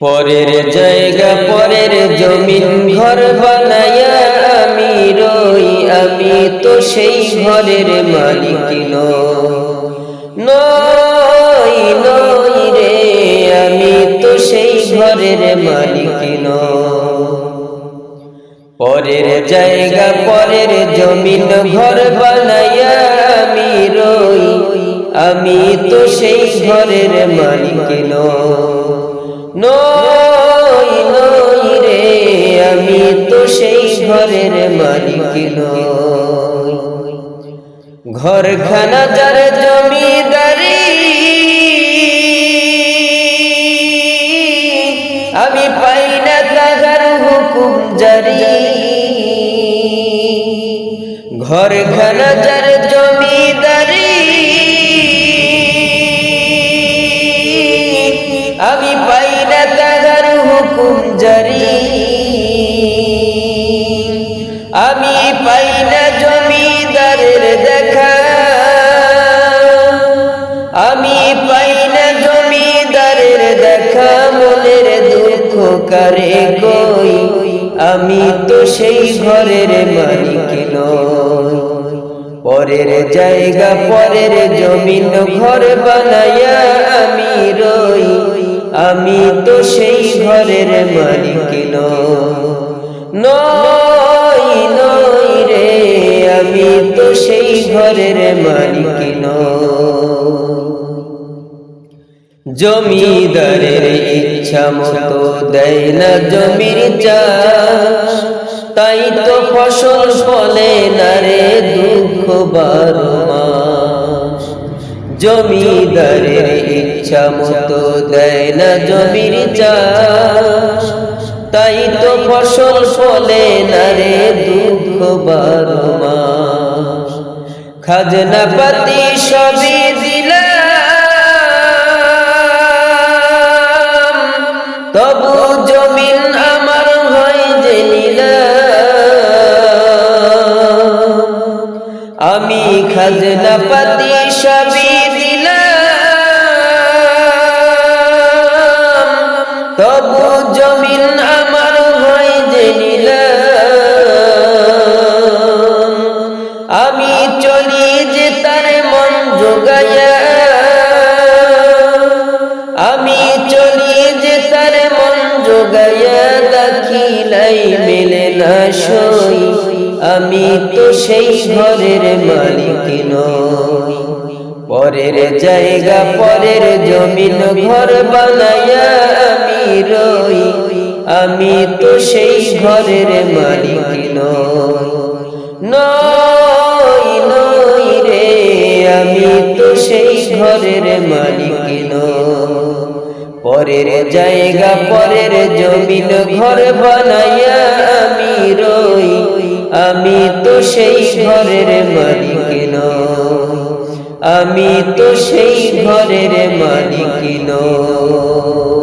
পরের জায়গা, পরের জমিন ঘর বানায়া আমি রই, আমি তো সেই ঘরের মালিক নই। নই রে, আমি তো সেই ঘরের মালিক পরের জায়গা, পরের জমিন ঘর বানায়া আমি রই, আমি তো সেই ঘরের মালিক নই। নই রে, আমি তো সেই ঘরের মালিক নই। ঘরখানা যার জমিদারি, আমি পাই না তাহার হুকুম জারি। ঘরখানা যার আমি পাই না তাহার হুকুম জারি। আমি পাই না জমিদারের দেখা। আমি পাই না জমিদারের দেখা, মনের দুঃখ করে কই? আমি তো সেই ঘরের মালিক নই। পরের জায়গা, পরের জমিন ঘর বানায়া আমি তো সেই ঘরের মালিক নই নই রে, আমি তো সেই ঘরের মালিক জমিদারের ইচ্ছা মতো দেয় না জমির চাষ, তাই তো ফসল ফলে না রে দুঃখ বারো জমিদারের ইচ্ছা মতো দেয় না জমির চাষ। তাই তো ফসল ফলে না রে দুঃখ বারো খাজনা পাতি সবই দিলাম। তবু জমিন আমার হয় যে আমি খাজনা পাতি তবু জমিন আমার হয় যে নিলাম। আমি চলি যে তার মন যোগায়া আমি চলি যে তার মন যোগায়া দাখিলাই মেলে না সই। আমি তো সেই ঘরের মালিক নই। পরের জায়গা, পরের জমিন ঘর বানায়া। রই আমি তো সেই ঘরের মালিক নই। নই রে, আমি তো সেই ঘরের মালিক পরের জায়গা, পরের জমিন ঘর বানায়া আমি রই। আমি তো সেই ঘরের মালিক নই। আমি তো সেই ঘরের মালিক নই।